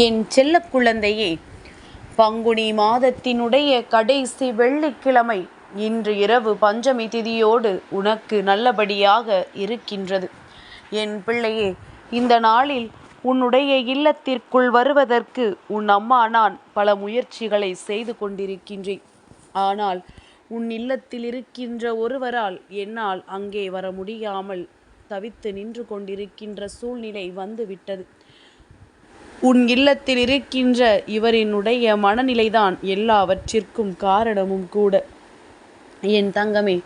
என் செல்ல குழந்தையே பங்குனி மாதத்தினுடைய கடைசி வெள்ளிக்கிழமை இன்று இரவு பஞ்சமி திதியோடு உனக்கு நல்லபடியாக இருக்கின்றது. என் பிள்ளையே இந்த நாளில் உன்னுடைய இல்லத்திற்குள் வருவதற்கு உன் அம்மா நான் பல முயற்சிகளை செய்து கொண்டிருக்கின்றேன். ஆனால் உன் இல்லத்தில் இருக்கின்ற ஒருவரால் என்னால் அங்கே வர முடியாமல் தவித்து நின்று கொண்டிருக்கின்ற சூழ்நிலை வந்துவிட்டது. உன் இல்லத்தில் இருக்கின்ற இவரினுடைய மனநிலைதான் எல்லாவற்றிற்கும் காரணமும் கூட. என் தங்கமே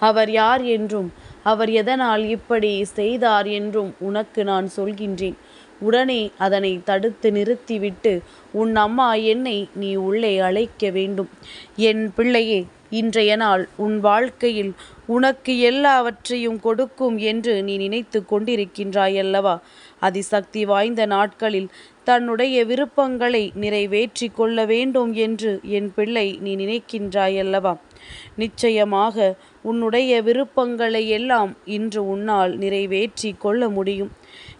அவர் யார் என்றும் அவர் எதனால் இப்படி செய்தார் என்றும் உனக்கு நான் சொல்கின்றேன். உடனே அதனை தடுத்து நிறுத்திவிட்டு உன் அம்மா என்னை நீ உள்ளே அழைக்க வேண்டும். என் பிள்ளையே இன்றைய நாள் உன் வாழ்க்கையில் உனக்கு எல்லாவற்றையும் கொடுக்கும் என்று நீ நினைத்து கொண்டிருக்கின்றாய் அல்லவா அதிசக்தி வாய்ந்த நாட்களில் தன்னுடைய விருப்பங்களை நிறைவேற்றி கொள்ள வேண்டும் என்று என் பிள்ளை நீ நினைக்கின்றாய் அல்லவா நிச்சயமாக உன்னுடைய விருப்பங்களை எல்லாம் இன்று உன்னால் நிறைவேற்றி கொள்ள முடியும்.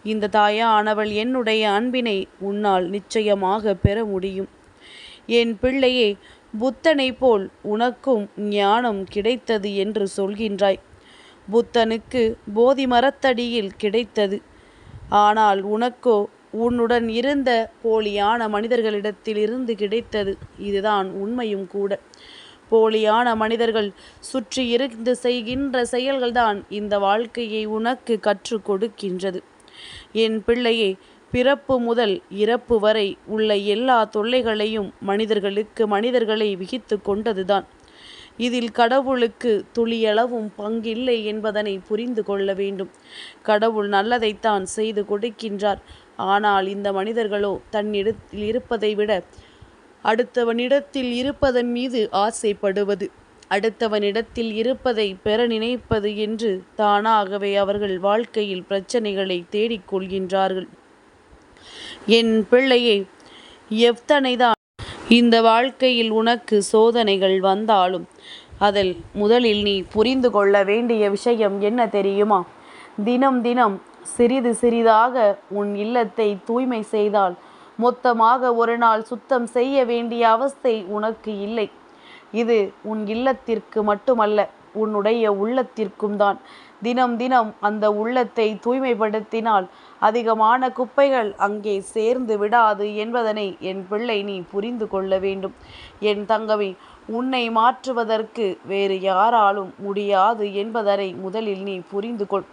இந்த தாயானவள் என்னுடைய அன்பினை உன்னால் நிச்சயமாக பெற முடியும். என் பிள்ளையே புத்தனை போல் உனக்கும் ஞானம் கிடைத்தது என்று சொல்கின்றாய். புத்தனுக்கு போதி மரத்தடியில் கிடைத்தது. ஆனால் உனக்கோ உன்னுடன் இருந்த போலியான மனிதர்களிடத்தில் இருந்து கிடைத்தது. இதுதான் உண்மையும் கூட. போலியான மனிதர்கள் சுற்றி இருந்து செய்கின்ற செயல்கள்தான் இந்த வாழ்க்கையை உனக்கு கற்றுக் கொடுக்கின்றது. என் பிள்ளையே பிறப்பு முதல் இறப்பு வரை உள்ள எல்லா தொல்லைகளையும் மனிதர்களுக்கு மனிதர்களை விகித்து கொண்டதுதான். இதில் கடவுளுக்கு துளியளவும் பங்கில்லை என்பதனை புரிந்து கொள்ள வேண்டும். கடவுள் நல்லதைத்தான் செய்து கொடுக்கின்றார். ஆனால் இந்த மனிதர்களோ தன்னிடத்தில் இருப்பதை விட அடுத்தவனிடத்தில் இருப்பதன் மீது ஆசைப்படுவது அடுத்தவனிடத்தில் இருப்பதை பெற நினைப்பது என்று தானாகவே அவர்கள் வாழ்க்கையில் பிரச்சனைகளை தேடிக்கொள்கின்றார்கள். என் பிள்ளையே எத்தனைதான் இந்த வாழ்க்கையில் உனக்கு சோதனைகள் வந்தாலும் அதில் முதலில் நீ புரிந்து கொள்ள வேண்டிய விஷயம் என்ன தெரியுமா? தினம் தினம் சிறிது சிறிதாக உன் இல்லத்தை தூய்மை செய்தால் மொத்தமாக ஒரு நாள் சுத்தம் செய்ய வேண்டிய அவஸ்தை உனக்கு இல்லை. இது உன் இல்லத்திற்கு மட்டுமல்ல உன்னுடைய உள்ளத்திற்கும் தான் தினம் தினம் அந்த உள்ளத்தை தூய்மைப்படுத்தினால் அதிகமான குப்பைகள் அங்கே சேர்ந்து விடாது என்பதனை என் பிள்ளை நீ புரிந்து கொள்ள வேண்டும். என் தங்கமே உன்னை மாற்றுவதற்கு வேறு யாராலும் முடியாது என்பதனை முதலில் நீ புரிந்து கொள்.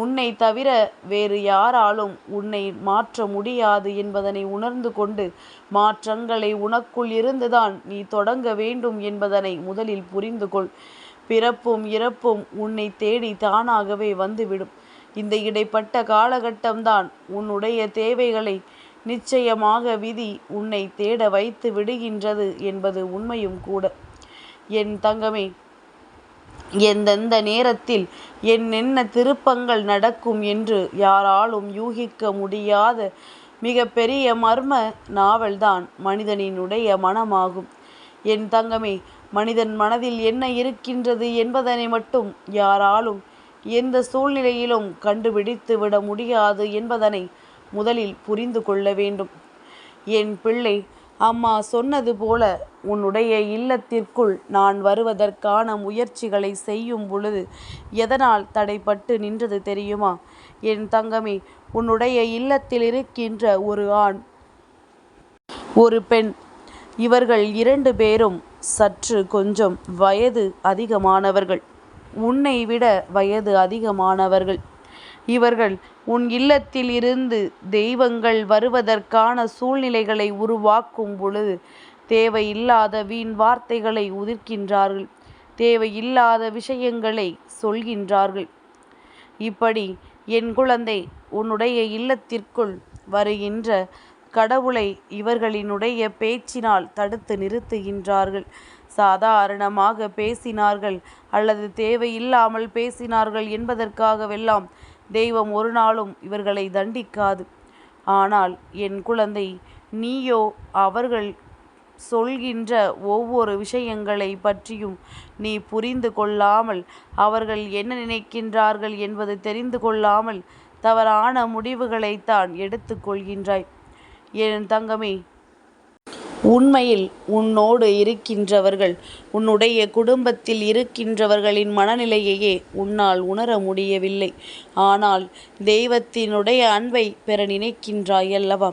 உன்னை தவிர வேறு யாராலும் உன்னை மாற்ற முடியாது என்பதனை உணர்ந்து கொண்டு மாற்றங்களை உனக்குள் இருந்துதான் நீ தொடங்க வேண்டும் என்பதனை முதலில் புரிந்து கொள். பிறப்பும் இறப்பும் உன்னை தேடி தானாகவே வந்துவிடும். இந்த இடைப்பட்ட காலகட்டம்தான் உன்னுடைய தேவைகளை நிச்சயமாக விதி உன்னை தேட வைத்து விடுகின்றது என்பது உண்மையும் கூட. என் தங்கமே எந்தெந்த நேரத்தில் என்னென்ன திருப்பங்கள் நடக்கும் என்று யாராலும் யூகிக்க முடியாத மிக பெரிய மர்ம நாவல்தான் மனிதனினுடைய மனமாகும். என் தங்கமே மனிதன் மனதில் என்ன இருக்கின்றது என்பதனை மட்டும் யாராலும் எந்த சூழ்நிலையிலும் கண்டுபிடித்து விட முடியாது என்பதனை முதலில் புரிந்து கொள்ள வேண்டும். என் பிள்ளை அம்மா சொன்னது போல உன்னுடைய இல்லத்திற்குள் நான் வருவதற்கான முயற்சிகளை செய்யும் பொழுது எதனால் தடைப்பட்டு நின்றது தெரியுமா? என் தங்கமே உன்னுடைய இல்லத்தில் இருக்கின்ற ஒரு ஆண் ஒரு பெண் இவர்கள் இரண்டு பேரும் சற்று கொஞ்சம் வயது அதிகமானவர்கள். உன்னை விட வயது அதிகமானவர்கள். இவர்கள் உன் இல்லத்தில் இருந்து தெய்வங்கள் வருவதற்கான சூழ்நிலைகளை உருவாக்கும் பொழுது தேவையில்லாத வீண் வார்த்தைகளை உதிர்க்கின்றார்கள். தேவையில்லாத விஷயங்களை சொல்கின்றார்கள். இப்படி என் குழந்தை உன்னுடைய இல்லத்திற்குள் வருகின்ற கடவுளை இவர்களினுடைய பேச்சினால் தடுத்து நிறுத்துகின்றார்கள். சாதாரணமாக பேசினார்கள் அல்லது தேவையில்லாமல் பேசினார்கள் என்பதற்காகவெல்லாம் தெய்வம் ஒரு நாளும் இவர்களை தண்டிக்காது. ஆனால் என் குழந்தை நீயோ அவர்கள் சொல்கின்ற ஒவ்வொரு விஷயங்களை பற்றியும் நீ புரிந்து கொள்ளாமல் அவர்கள் என்ன நினைக்கின்றார்கள் என்பது தெரிந்து கொள்ளாமல் தவறான முடிவுகளைத்தான் எடுத்துக்கொள்கின்றாய். என் தங்கமே உண்மையில் உன்னோடு இருக்கின்றவர்கள் உன்னுடைய குடும்பத்தில் இருக்கின்றவர்களின் மனநிலையையே உன்னால் உணர முடியவில்லை. ஆனால் தெய்வத்தினுடைய அன்பை பெற நினைக்கின்றாய் அல்லவா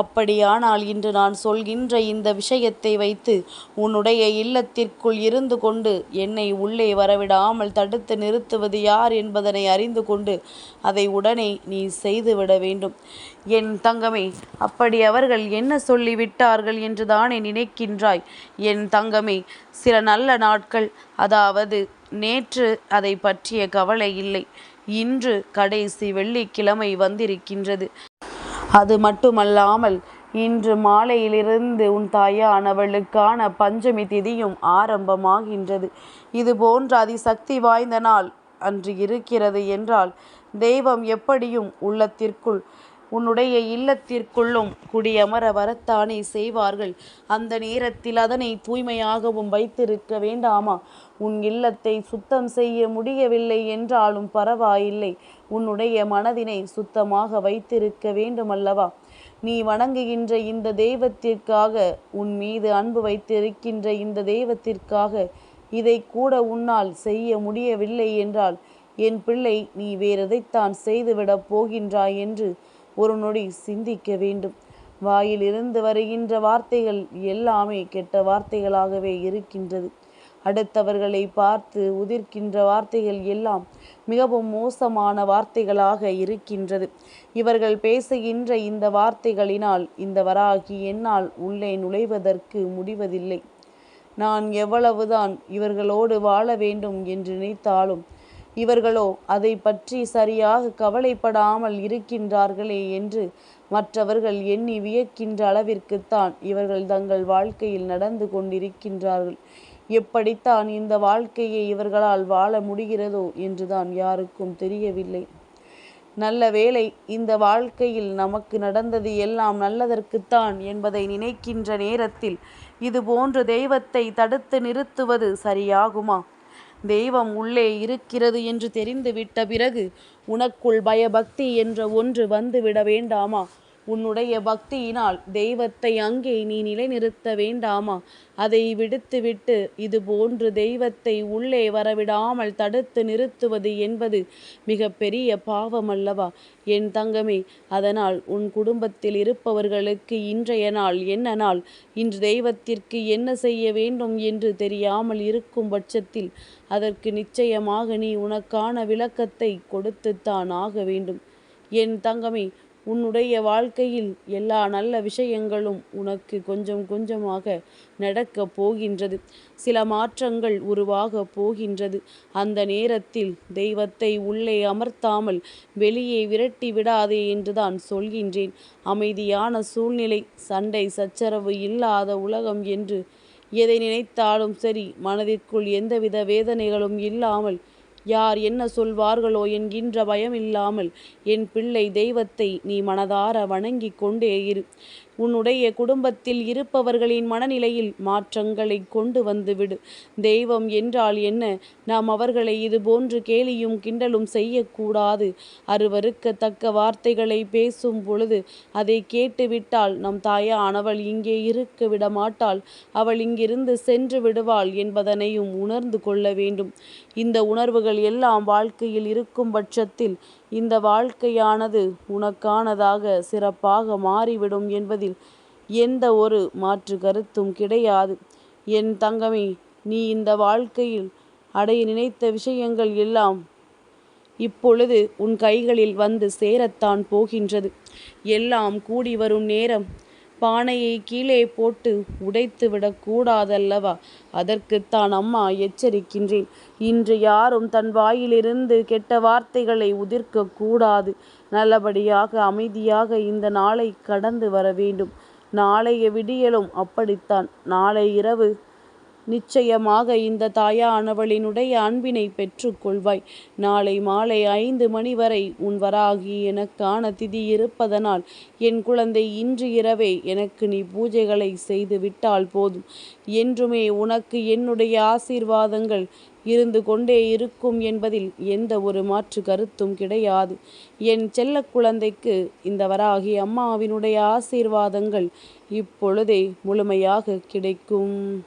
அப்படியானால் இன்று நான் சொல்கின்ற இந்த விஷயத்தை வைத்து உன்னுடைய இல்லத்திற்குள் இருந்து கொண்டு என்னை உள்ளே வரவிடாமல் தடுத்து நிறுத்துவது யார் என்பதனை அறிந்து கொண்டு அதை உடனே நீ செய்துவிட வேண்டும். என் தங்கமே அப்படி அவர்கள் என்ன சொல்லிவிட்டார்கள் என்று தானே நினைக்கின்றாய்? என் தங்கமே சில நல்ல நாட்கள் அதாவது நேற்று அதை பற்றிய கவலை இல்லை. இன்று கடைசி வெள்ளிக்கிழமை வந்திருக்கின்றது. அது மட்டுமல்லாமல் இன்று மாலையிலிருந்து உன் தாயானவளுக்கான பஞ்சமி திதியும் ஆரம்பமாகின்றது. இது போன்ற அதிசக்தி வாய்ந்த நாள் அன்று இருக்கிறது என்றால் தெய்வம் எப்படியும் உள்ளத்திற்குள் உன்னுடைய இல்லத்திற்குள்ளும் குடியமர வரத்தானே செய்வார்கள். அந்த நேரத்தில் அதனை தூய்மையாகவும் வைத்திருக்க வேண்டாமா? உன் இல்லத்தை சுத்தம் செய்ய முடியவில்லை என்றாலும் பரவாயில்லை. உன்னுடைய மனதினை சுத்தமாக வைத்திருக்க வேண்டுமல்லவா? நீ வணங்குகின்ற இந்த தெய்வத்திற்காக உன் மீது அன்பு வைத்திருக்கின்ற இந்த தெய்வத்திற்காக இதை கூட உன்னால் செய்ய முடியவில்லை என்றால் என் பிள்ளை நீ வேறெதைத்தான் செய்துவிடப் போகின்றாய் என்று ஒரு நொடி சிந்திக்க வேண்டும். வாயிலிருந்து வருகின்ற வார்த்தைகள் எல்லாமே கெட்ட வார்த்தைகளாகவே இருக்கின்றது. அடுத்தவர்களை பார்த்து உதிர்க்கின்ற வார்த்தைகள் எல்லாம் மிகவும் மோசமான வார்த்தைகளாக இருக்கின்றது. இவர்கள் பேசுகின்ற இந்த வார்த்தைகளினால் இந்த வராகி என்னால் உள்ளே நுழைவதற்கு முடிவதில்லை. நான் எவ்வளவுதான் இவர்களோடு வாழ வேண்டும் என்று நினைத்தாலும் இவர்களோ அதை பற்றி சரியாக கவலைப்படாமல் இருக்கின்றார்களே என்று மற்றவர்கள் எண்ணி வியக்கின்ற அளவிற்குத்தான் இவர்கள் தங்கள் வாழ்க்கையில் நடந்து கொண்டிருக்கின்றார்கள். எப்படித்தான் இந்த வாழ்க்கையை இவர்களால் வாழ முடிகிறதோ என்றுதான் யாருக்கும் தெரியவில்லை. நல்ல வேலை இந்த வாழ்க்கையில் நமக்கு நடந்தது எல்லாம் நல்லதற்குத்தான் என்பதை நினைக்கின்ற நேரத்தில் இது போன்ற தெய்வத்தை தடுத்து நிறுத்துவது சரியாகுமா? தெய்வம் உள்ளே இருக்கிறது என்று தெரிந்துவிட்ட பிறகு உனக்குள் பயபக்தி என்ற ஒன்று வந்துவிட வேண்டாமா? உன்னுடைய பக்தியினால் தெய்வத்தை அங்கே நீ நிலைநிறுத்த வேண்டாமா? அதை விடுத்துவிட்டு இது போன்று தெய்வத்தை உள்ளே வரவிடாமல் தடுத்து நிறுத்துவது என்பது மிக பெரிய பாவம் அல்லவா என் தங்கமே அதனால் உன் குடும்பத்தில் இருப்பவர்களுக்கு இன்றைய நாள் என்ன நாள்? இன்று தெய்வத்திற்கு என்ன செய்ய வேண்டும் என்று தெரியாமல் இருக்கும் பட்சத்தில் அதற்கு நிச்சயமாக நீ உனக்கான விளக்கத்தை கொடுத்துத்தான் ஆக வேண்டும். என் தங்கமே உன்னுடைய வாழ்க்கையில் எல்லா நல்ல விஷயங்களும் உனக்கு கொஞ்சம் கொஞ்சமாக நடக்கப் போகின்றது. சில மாற்றங்கள் உருவாக போகின்றது. அந்த நேரத்தில் தெய்வத்தை உள்ளே அமர்த்தாமல் வெளியே விரட்டி விடாதே என்றுதான் சொல்கின்றேன். அமைதியான சூழ்நிலை சண்டை சச்சரவு இல்லாத உலகம் என்று எதை நினைத்தாலும் சரி மனதிற்குள் எந்தவித வேதனைகளும் இல்லாமல் யார் என்ன சொல்வார்களோ என்கின்ற பயம் இல்லாமல் என் பிள்ளை தெய்வத்தை நீ மனதார வணங்கிக் கொண்டே இரு. உன்னுடைய குடும்பத்தில் இருப்பவர்களின் மனநிலையில் மாற்றங்களை கொண்டு வந்துவிடு. தெய்வம் என்றால் என்ன? நாம் அவர்களை இது போன்று கேலியும் கிண்டலும் செய்யக்கூடாது. அருவருக்கத்தக்க வார்த்தைகளை பேசும் பொழுது அதை கேட்டுவிட்டால் நம் தாயானவள் இங்கே இருக்க விடமாட்டாள். அவள் இங்கிருந்து சென்று விடுவாள் என்பதனையும் உணர்ந்து கொள்ள வேண்டும். இந்த உணர்வுகள் எல்லாம் வாழ்க்கையில் இருக்கும் பட்சத்தில் இந்த வாழ்க்கையானது உனக்கானதாக சிறப்பாக மாறிவிடும் என்பதில் எந்த ஒரு மாற்று கருத்தும் கிடையாது. என் தங்கமே நீ இந்த வாழ்க்கையில் அடைய நினைத்த விஷயங்கள் எல்லாம் இப்பொழுது உன் கைகளில் வந்து சேரத்தான் போகின்றது. எல்லாம் கூடி வரும் நேரம் பானையை கீழே போட்டு உடைத்து விடக்கூடாதல்லவா அதற்குத்தான் அம்மா எச்சரிக்கின்றேன். இன்று யாரும் தன் வாயிலிருந்து கெட்ட வார்த்தைகளை உதிர்க்க கூடாது. நல்லபடியாக அமைதியாக இந்த நாளை கடந்து வர வேண்டும். நாளைய விடியலும் அப்படித்தான். நாளை இரவு நிச்சயமாக இந்த தாயானவளினுடைய அன்பினை பெற்றுக்கொள்வாய். நாளை மாலை ஐந்து மணி வரை உன் வராகி எனக்கான திதி இருப்பதனால் என் குழந்தை இன்று இரவே எனக்கு நீ பூஜைகளை செய்து விட்டால் போதும். என்றுமே உனக்கு என்னுடைய ஆசீர்வாதங்கள் இருந்து கொண்டே இருக்கும் என்பதில் எந்த ஒரு மாற்று கருத்தும் கிடையாது. என் செல்ல குழந்தைக்கு இந்த வராகி அம்மாவினுடைய ஆசீர்வாதங்கள் இப்பொழுதே முழுமையாக கிடைக்கும்.